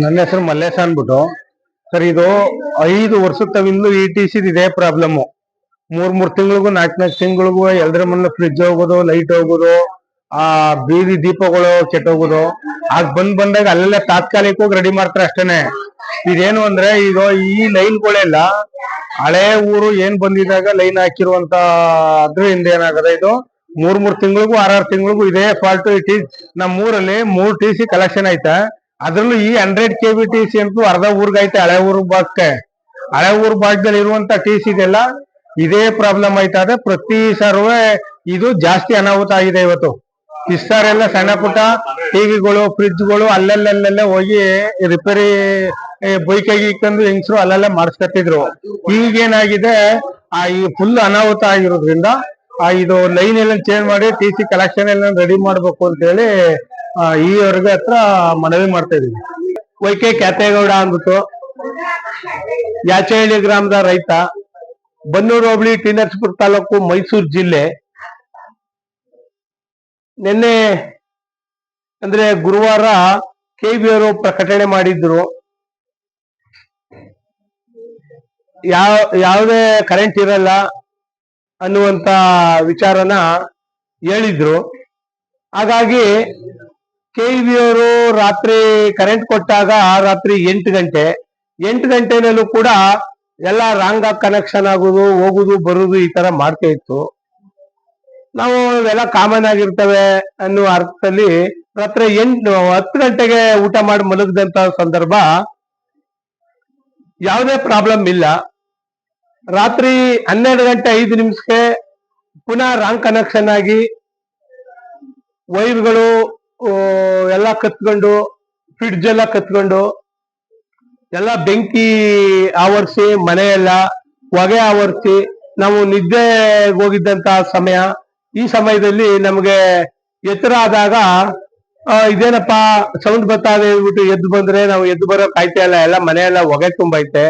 ನನ್ನ ಹೆಸರು ಮಲ್ಲೇಶ ಅನ್ಬಿಟ್ಟು ಸರ್ ಇದು ಐದು ವರ್ಷದ ತವಿಂದು ಇ ಟಿ ಸಿ ಇದೇ ಪ್ರಾಬ್ಲಮ್ ಮೂರ್ ಮೂರ್ ತಿಂಗಳಿಗೂ ನಾಲ್ಕು ನಾಲ್ಕು ತಿಂಗಳಿಗೂ ಎಲ್ದ್ರ ಮನೆ ಫ್ರಿಜ್ ಹೋಗೋದು ಲೈಟ್ ಹೋಗೋದು ಆ ಬೀದಿ ದೀಪಗಳು ಕೆಟ್ಟೋಗೋದು ಆಗ ಬಂದ್ ಬಂದಾಗ ಅಲ್ಲೆಲ್ಲ ತಾತ್ಕಾಲಿಕವಾಗಿ ರೆಡಿ ಮಾಡ್ತಾರೆ ಅಷ್ಟೇನೆ. ಇದೇನು ಅಂದ್ರೆ ಈಗ ಈ ಲೈನ್ಗಳೆಲ್ಲ ಹಳೆ ಊರು ಏನ್ ಬಂದಿದಾಗ ಲೈನ್ ಹಾಕಿರುವಂತ ಅದ್ರಿಂದ ಏನಾಗದೆ ಇದು? ಮೂರ್ ಮೂರ್ ತಿಂಗಳಿಗೂ, ಆರಾರು ತಿಂಗಳಿಗೂ ಇದೇ ಫಾಲ್ಟ್ ಟಿ ನಮ್ಮ ಊರಲ್ಲಿ ಮೂರ್ ಟಿ ಸಿ ಕಲೆಕ್ಷನ್ ಐತೆ. ಅದ್ರಲ್ಲೂ ಈ hundred K B T C ಅಂತೂ ಅರ್ಧ ಊರ್ಗ್ ಐತೆ ಹಳೆ ಊರ್ ಭಾಗಕ್ಕೆ. ಹಳೆ ಊರ್ ಭಾಗದಲ್ಲಿ ಇರುವಂತ ಟಿ ಸಿ ಇದೆಲ್ಲ ಇದೇ ಪ್ರಾಬ್ಲಮ್ ಆಯ್ತದೆ ಪ್ರತಿ ಸರ್ವೆ ಇದು ಜಾಸ್ತಿ ಅನಾಹುತ ಆಗಿದೆ ಇವತ್ತು. ಇಷ್ಟಾರೆಲ್ಲ ಸಣ್ಣ ಪುಟ್ಟ ಟಿವಿಗಳು ಫ್ರಿಜ್ಗಳು ಅಲ್ಲಲ್ಲಲ್ಲೇ ಹೋಗಿ ರಿಪೇರಿ ಬೈಕಾಗಿ ಇಕ್ಕಂದು ಹೆಂಗಸರು ಅಲ್ಲೆಲ್ಲ ಮಾಡಿಸ್ಕೊತಿದ್ರು ಈಗೇನಾಗಿದೆ ಆ ಈ ಫುಲ್ ಅನಾಹುತ ಆಗಿರೋದ್ರಿಂದ ಆ ಇದು ಲೈನ್ ಎಲ್ಲ ಚೇಂಜ್ ಮಾಡಿ ಟಿ ಸಿ ಕಲೆಕ್ಷನ್ ಎಲ್ಲ ರೆಡಿ ಮಾಡ್ಬೇಕು ಅಂತ ಹೇಳಿ ಆ, ಈ ಅವ್ರಿಗೆ ಹತ್ರ ಮನವಿ ಮಾಡ್ತಾ ಇದೀವಿ. ವೈಕೆ ಕ್ಯಾತೇಗೌಡ ಅಂದ್ಬಿಟ್ಟು ಯಾಚಹಳ್ಳಿ ಗ್ರಾಮದ ರೈತ ಬನ್ನೂರು ಹೋಬಳಿ ಟಿ ತಾಲೂಕು ಮೈಸೂರು ಜಿಲ್ಲೆ ನಿನ್ನೆ ಅಂದ್ರೆ ಗುರುವಾರ ಕೆ ಬಿ ಅವರು ಪ್ರಕಟಣೆ ಮಾಡಿದ್ರು. ಯಾವ, ಯಾವುದೇ ಕರೆಂಟ್ ಇರಲ್ಲ ಅನ್ನುವಂತ ವಿಚಾರನ ಹೇಳಿದ್ರು. ಹಾಗಾಗಿ ಕೆ ಬಿ ಅವರು ರಾತ್ರಿ ಕರೆಂಟ್ ಕೊಟ್ಟಾಗ ರಾತ್ರಿ ಎಂಟು ಗಂಟೆ, ಎಂಟು ಗಂಟೆನಲ್ಲೂ ಕೂಡ ಎಲ್ಲ ರಾಂಗ್ ಕನೆಕ್ಷನ್ ಆಗುದು ಹೋಗುದು ಬರುದು ಈ ತರ ಮಾಡ್ತಾ ಇತ್ತು. ನಾವು ಇವೆಲ್ಲ ಕಾಮನ್ ಆಗಿರ್ತವೆ ಅನ್ನುವ ಅರ್ಥದಲ್ಲಿ ರಾತ್ರಿ ಎಂಟು, ಹತ್ತು ಗಂಟೆಗೆ ಊಟ ಮಾಡಿ ಮಲಗದಂತ ಸಂದರ್ಭ ಯಾವುದೇ ಪ್ರಾಬ್ಲಮ್ ಇಲ್ಲ. ರಾತ್ರಿ ಹನ್ನೆರಡು ಗಂಟೆ ಐದು ನಿಮಿಷಕ್ಕೆ ಪುನಃ ರಾಂಗ್ ಕನೆಕ್ಷನ್ ಆಗಿ ವೈರ್ಗಳು ಎಲ್ಲ ಕತ್ಕೊಂಡು ಫ್ರಿಡ್ಜ್ ಎಲ್ಲ ಕತ್ಕೊಂಡು, ಎಲ್ಲ ಬೆಂಕಿ ಆವರಿಸಿ, ಮನೆಯೆಲ್ಲ ಹೊಗೆ ಆವರಿಸಿ, ನಾವು ನಿದ್ದೆ ಹೋಗಿದ್ದಂತ ಸಮಯ ಈ ಸಮಯದಲ್ಲಿ ನಮಗೆ ಎತ್ತರ ಆದಾಗ ಇದೇನಪ್ಪಾ ಸೌಂಡ್ ಬರ್ತಾ ಇದೆ ಹೇಳ್ಬಿಟ್ಟು ಎದ್ದು ಬಂದ್ರೆ ನಾವು ಎದ್ದು ಬರೋ ಕಾಯ್ತಾ ಇಲ್ಲ, ಎಲ್ಲ ಮನೆಯೆಲ್ಲ ಹೊಗೆ ತುಂಬೈತೆ.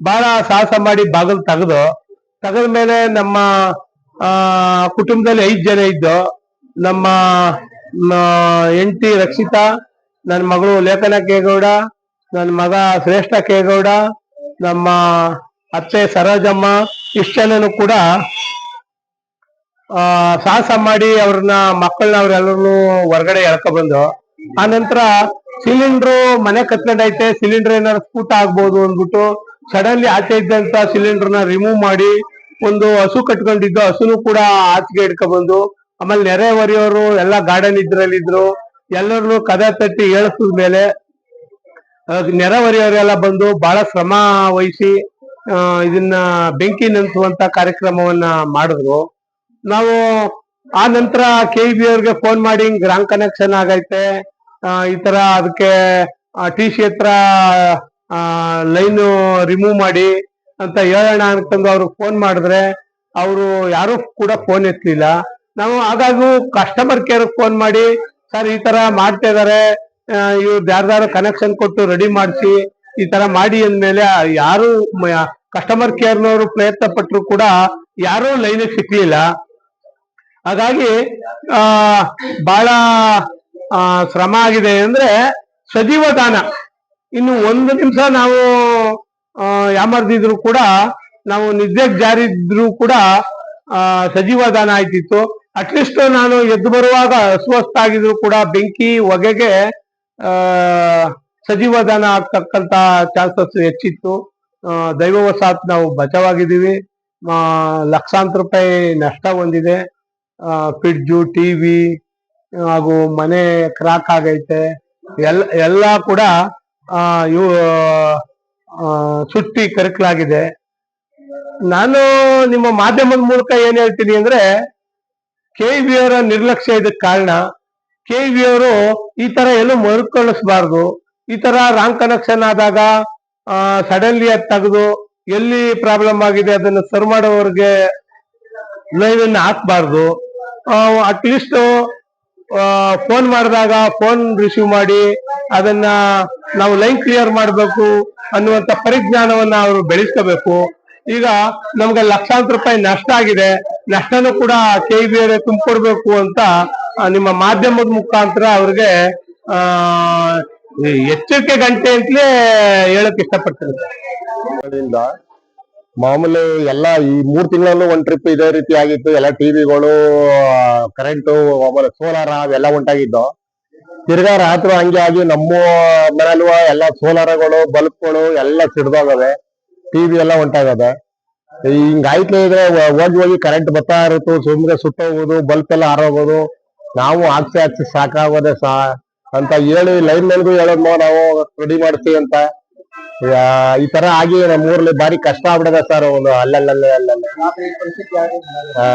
ಬಹಳ ಸಾಹಸ ಮಾಡಿ ಬಾಗಿಲು ತೆಗೆದು, ತೆಗೆದ ಮೇಲೆ ನಮ್ಮ ಕುಟುಂಬದಲ್ಲಿ ಐದು ಜನ ಇದ್ದು, ನಮ್ಮ ಹೆಂಡತಿ ರಕ್ಷಿತಾ, ನನ್ನ ಮಗಳು ಲೇಖನ ಕೇಗೌಡ, ನನ್ನ ಮಗ ಶ್ರೇಷ್ಠ ಕೇಗೌಡ, ನಮ್ಮ ಅತ್ತೆ ಸರೋಜಮ್ಮ, ಇಷ್ಟು ಜನನು ಕೂಡ ಆ ಸಾಹಸ ಮಾಡಿ ಅವ್ರನ್ನ ಮಕ್ಕಳನ್ನ ಅವ್ರೆಲ್ಲರೂ ಹೊರಗಡೆ ಎಳ್ಕೊಬಂದು ಆ ನಂತರ ಸಿಲಿಂಡ್ರು ಮನೆ ಕತ್ಕೊಂಡೈತೆ ಸಿಲಿಂಡರ್ ಏನಾದ್ರು ಸ್ಫೂಟ ಆಗ್ಬೋದು ಅಂದ್ಬಿಟ್ಟು ಸಡನ್ಲಿ ಆಚೆ ಇದ್ದಂತ ಸಿಲಿಂಡರ್ನ ರಿಮೂವ್ ಮಾಡಿ ಒಂದು ಹಸು ಕಟ್ಕೊಂಡಿದ್ದು ಹಸುನು ಕೂಡ ಆಚೆಗೆ ಇಟ್ಕೊಬಂದು ಆಮೇಲೆ ನೆರೆ ಹೊರೆಯವರು ಎಲ್ಲ ಗಾರ್ಡನ್ ಇದ್ರಲ್ಲಿದ್ರು, ಎಲ್ಲರನ್ನು ಕದ ತಟ್ಟಿ ಏಳಿಸಿದ ಮೇಲೆ ನೆರೆ ಹೊರೆಯವರೆಲ್ಲ ಬಂದು ಬಹಳ ಶ್ರಮ ವಹಿಸಿ ಇದನ್ನ ಬೆಂಕಿ ನಂತುವಂತ ಕಾರ್ಯಕ್ರಮವನ್ನ ಮಾಡಿದ್ರು. ನಾವು ಆ ನಂತರ ಕೆ ಬಿ ಅವ್ರಿಗೆ ಫೋನ್ ಮಾಡಿ ಗ್ರಾಂಗ್ ರಾಂಗ್ ಕನೆಕ್ಷನ್ ಆಗೈತೆ. ಈ ತರ ಅದಕ್ಕೆ ಟಿ ಸಿ ಹತ್ರ ಲೈನ್ ರಿಮೂವ್ ಮಾಡಿ ಅಂತ ಹೇಳೋಣ ಅಂತಂದು ಅವ್ರಿಗೆ ಫೋನ್ ಮಾಡಿದ್ರೆ ಅವರು ಯಾರು ಕೂಡ ಫೋನ್ ಎತ್ತಲಿಲ್ಲ ನಾವು ಆಗಾಗೂ ಕಸ್ಟಮರ್ ಕೇರ್ ಫೋನ್ ಮಾಡಿ, ಸರ್, ಈ ತರ ಮಾಡ್ತಾ ಇದಾರೆ. ಇವ್ರು ಯಾರ್ದಾರು ಕನೆಕ್ಷನ್ ಕೊಟ್ಟು ರೆಡಿ ಮಾಡಿಸಿ, ಈ ತರ ಮಾಡಿ ಅಂದ್ಮೇಲೆ ಯಾರು ಕಸ್ಟಮರ್ ಕೇರ್ನವರು ಪ್ರಯತ್ನ ಪಟ್ಟರು ಕೂಡ ಯಾರೂ ಲೈನ್ ಸಿಕ್ಲಿಲ್ಲ. ಹಾಗಾಗಿ ಆ ಬಹಳ ಆ, ಶ್ರಮ ಆಗಿದೆ ಅಂದ್ರೆ ಸಜೀವ ದಾನ. ಇನ್ನು ಒಂದು ನಿಮಿಷ ನಾವು ಯಾಮರ್ದಿದ್ರು ಕೂಡ ನಾವು ನಿದ್ದೆಗೆ ಜಾರಿದ್ರು ಕೂಡ ಆ ಸಜೀವ ದಾನ ಆಯ್ತಿತ್ತು. ಅಟ್ಲೀಸ್ಟ್ ನಾನು ಎದ್ದು ಬರುವಾಗ ಅಸ್ವಸ್ಥ ಆಗಿದ್ರು ಕೂಡ ಬೆಂಕಿ ಹೊಗೆಗೆ ಆ ಸಜೀವ ದಾನ ಆಗ್ತಕ್ಕಂತ ಚಾನ್ಸಸ್ ಹೆಚ್ಚಿತ್ತು. ದೈವವಶಾತ್ ನಾವು ಬಚಾವಾಗಿದ್ದೀವಿ. ಲಕ್ಷಾಂತರ ರೂಪಾಯಿ ನಷ್ಟ ಹೊಂದಿದೆ. ಫ್ರಿಡ್ಜು ಟಿವಿ ಹಾಗೂ ಮನೆ ಕ್ರಾಕ್ ಆಗೈತೆ, ಎಲ್ಲ ಎಲ್ಲ ಕೂಡ ಇವು ಸುಟ್ಟಿ ಕರಕಲಾಗಿದೆ. ನಾನು ನಿಮ್ಮ ಮಾಧ್ಯಮದ ಮೂಲಕ ಏನ್ ಹೇಳ್ತೀನಿ ಅಂದ್ರೆ ಕೆ ವಿ ಅವರ ನಿರ್ಲಕ್ಷ್ಯ ಇದಕ್ಕೆ ಕಾರಣ ಕೆ ವಿ ಅವರು ಈ ತರ ಎಲ್ಲೂ ಮರುಕಳಿಸಬಾರ್ದು. ಈ ತರ ರಾಂಗ್ ಕನೆಕ್ಷನ್ ಆದಾಗ ಸಡನ್ಲಿ ಅದು ತೆಗೆದು, ಎಲ್ಲಿ ಪ್ರಾಬ್ಲಮ್ ಆಗಿದೆ ಅದನ್ನು ಸರ್ ಮಾಡೋವ್ರಿಗೆ ಲೈನ್ ಹಾಕ್ಬಾರ್ದು. ಅಟ್ಲೀಸ್ಟ್ ಫೋನ್ ಮಾಡಿದಾಗ ಫೋನ್ ರಿಸೀವ್ ಮಾಡಿ, ಅದನ್ನ ನಾವು ಲೈನ್ ಕ್ಲಿಯರ್ ಮಾಡಬೇಕು ಅನ್ನುವಂತ ಪರಿಜ್ಞಾನವನ್ನ ಅವರು ಬೆಳೆಸ್ಕೋಬೇಕು. ಈಗ ನಮ್ಗೆ ಲಕ್ಷಾಂತರ ರೂಪಾಯಿ ನಷ್ಟ ಆಗಿದೆ. ನಷ್ಟನೂ ಕೂಡ ಕೆ ಬಿ ತುಂಬಿಕೊಡ್ಬೇಕು ಅಂತ ನಿಮ್ಮ ಮಾಧ್ಯಮದ ಮುಖಾಂತರ ಅವ್ರಿಗೆ, ಆ ಎಚ್ಚರಿಕೆ ಗಂಟೆ ಅಂತಲೇ ಹೇಳಕ್ ಇಷ್ಟಪಡ್ತೀನಿ. ಕಡೆಯಿಂದ ಮಾಮೂಲಿ ಎಲ್ಲ ಈ ಮೂರ್ ತಿಂಗಳಲ್ಲೂ ಒಂದ್ ಟ್ರಿಪ್ ಇದೇ ರೀತಿ ಆಗಿತ್ತು. ಎಲ್ಲ ಟಿವಿಗಳು ಕರೆಂಟು ಆಮೇಲೆ ಸೋಲಾರ ಅವೆಲ್ಲ ಉಂಟಾಗಿದ್ದು. ತಿರ್ಗಾ ರಾತ್ರಿ ಹಂಗೆ ಆಗಿ ನಮ್ಮ ಮನೆಯಲ್ವ ಎಲ್ಲ ಸೋಲಾರಗಳು ಬಲ್ಬ್ಗಳು ಎಲ್ಲ ಸಿಡ್ದೋಗವೆ. ಟಿವಿ ಎಲ್ಲ ಉಂಟಾಗದೆ. ಹಿಂಗಾಯ್ತು ಇದ್ರೆ ಹೋಗಿ ಹೋಗಿ ಕರೆಂಟ್ ಬರ್ತಾ ಇರುತ್ತು. ಸುಮ್ನೆ ಸುಟ್ಟೋಗೋದು ಬಲ್ಬ್ ಎಲ್ಲ ಹಾರೋಗೋದು ನಾವು ಹಾಕ್ಸಿ ಹಾಕ್ಸಿ ಸಾಕಾಗೋದೆ ಸಾ, ಅಂತ ಹೇಳಿ ಲೈನ್ ಮೇಲ್ಗೂ ಹೇಳೋದ್ ನಾವು ರೆಡಿ ಮಾಡ್ತೀವಿ ಅಂತ. ಈ ತರ ಆಗಿ ನಮ್ಮೂರ್ಲಿ ಬಾರಿ ಕಷ್ಟ ಆಗ್ಬಿಡದ ಸರ್ ಒಂದು ಅಲ್ಲಲ್ಲಲ್ಲ ಹಾ.